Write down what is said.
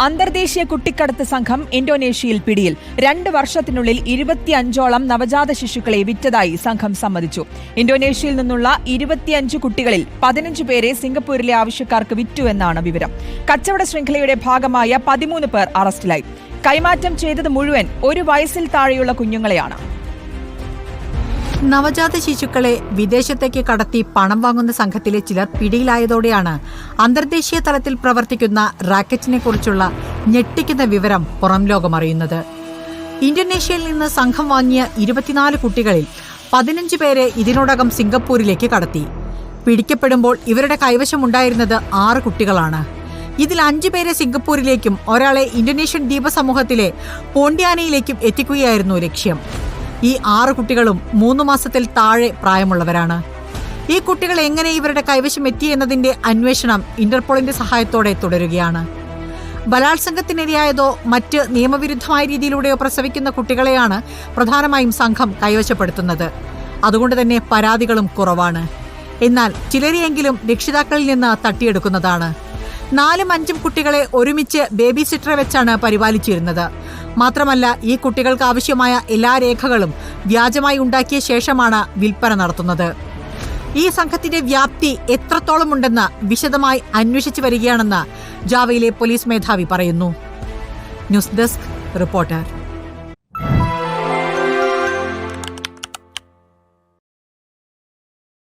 അന്തർദേശീയ കുട്ടിക്കടത്ത് സംഘം ഇന്തോനേഷ്യയിൽ പിടിയിൽ രണ്ട് വർഷത്തിനുള്ളിൽ ഇരുപത്തിയഞ്ചോളം നവജാത ശിശുക്കളെ വിറ്റതായി സംഘം സമ്മതിച്ചു. ഇന്തോനേഷ്യയിൽ നിന്നുള്ള ഇരുപത്തിയഞ്ച് കുട്ടികളിൽ പതിനഞ്ച് പേരെ സിംഗപ്പൂരിലെ ആവശ്യക്കാർക്ക് വിറ്റു എന്നാണ് വിവരം. കച്ചവട ശൃംഖലയുടെ ഭാഗമായ പതിമൂന്ന് പേർ അറസ്റ്റിലായി. കൈമാറ്റം ചെയ്തത് മുഴുവൻ ഒരു വയസ്സിൽ താഴെയുള്ള കുഞ്ഞുങ്ങളെയാണ്. നവജാത ശിശുക്കളെ വിദേശത്തേക്ക് കടത്തി പണം വാങ്ങുന്ന സംഘത്തിലെ ചിലർ പിടിയിലായതോടെയാണ് അന്തർദേശീയ തലത്തിൽ പ്രവർത്തിക്കുന്ന റാക്കറ്റിനെ കുറിച്ചുള്ള ഞെട്ടിക്കുന്ന വിവരം പുറം ലോകമറിയുന്നത് ഇന്തോനേഷ്യയിൽ നിന്ന് സംഘം വാങ്ങിയ ഇരുപത്തിനാല് കുട്ടികളിൽ പതിനഞ്ച് പേരെ ഇതിനോടകം സിംഗപ്പൂരിലേക്ക് കടത്തി. പിടിക്കപ്പെടുമ്പോൾ ഇവരുടെ കൈവശമുണ്ടായിരുന്നത് ആറ് കുട്ടികളാണ്. ഇതിൽ അഞ്ചു പേരെ സിംഗപ്പൂരിലേക്കും ഒരാളെ ഇന്തോനേഷ്യൻ ദ്വീപസമൂഹത്തിലെ പോണ്ടിയാനയിലേക്കും എത്തിക്കുകയായിരുന്നു ലക്ഷ്യം. ഈ ആറ് കുട്ടികളും മൂന്ന് മാസത്തിൽ താഴെ പ്രായമുള്ളവരാണ്. ഈ കുട്ടികൾ എങ്ങനെ ഇവരുടെ കൈവശം എത്തി എന്നതിന്റെ അന്വേഷണം ഇന്റർപോളിന്റെ സഹായത്തോടെ തുടരുകയാണ്. ബലാത്സംഗത്തിനിരയായതോ മറ്റ് നിയമവിരുദ്ധമായ രീതിയിലൂടെയോ പ്രസവിക്കുന്ന കുട്ടികളെയാണ് പ്രധാനമായും സംഘം കൈവശപ്പെടുത്തുന്നത്. അതുകൊണ്ട് തന്നെ പരാതികളും കുറവാണ്. എന്നാൽ ചിലരെയെങ്കിലും രക്ഷിതാക്കളിൽ നിന്ന് തട്ടിയെടുക്കുന്നതാണ്. നാലും അഞ്ചും കുട്ടികളെ ഒരുമിച്ച് ബേബി സിറ്ററെ വെച്ചാണ് പരിപാലിച്ചിരുന്നത്. മാത്രമല്ല ഈ കുട്ടികൾക്ക് ആവശ്യമായ എല്ലാ രേഖകളും വ്യാജമായി ഉണ്ടാക്കിയ ശേഷമാണ് വിൽപ്പന നടത്തുന്നത്. ഈ സംഘത്തിന്റെ വ്യാപ്തി എത്രത്തോളം ഉണ്ടെന്ന് വിശദമായി അന്വേഷിച്ചു വരികയാണെന്ന് ജാവയിലെ പോലീസ് മേധാവി പറയുന്നു. News desk reporter.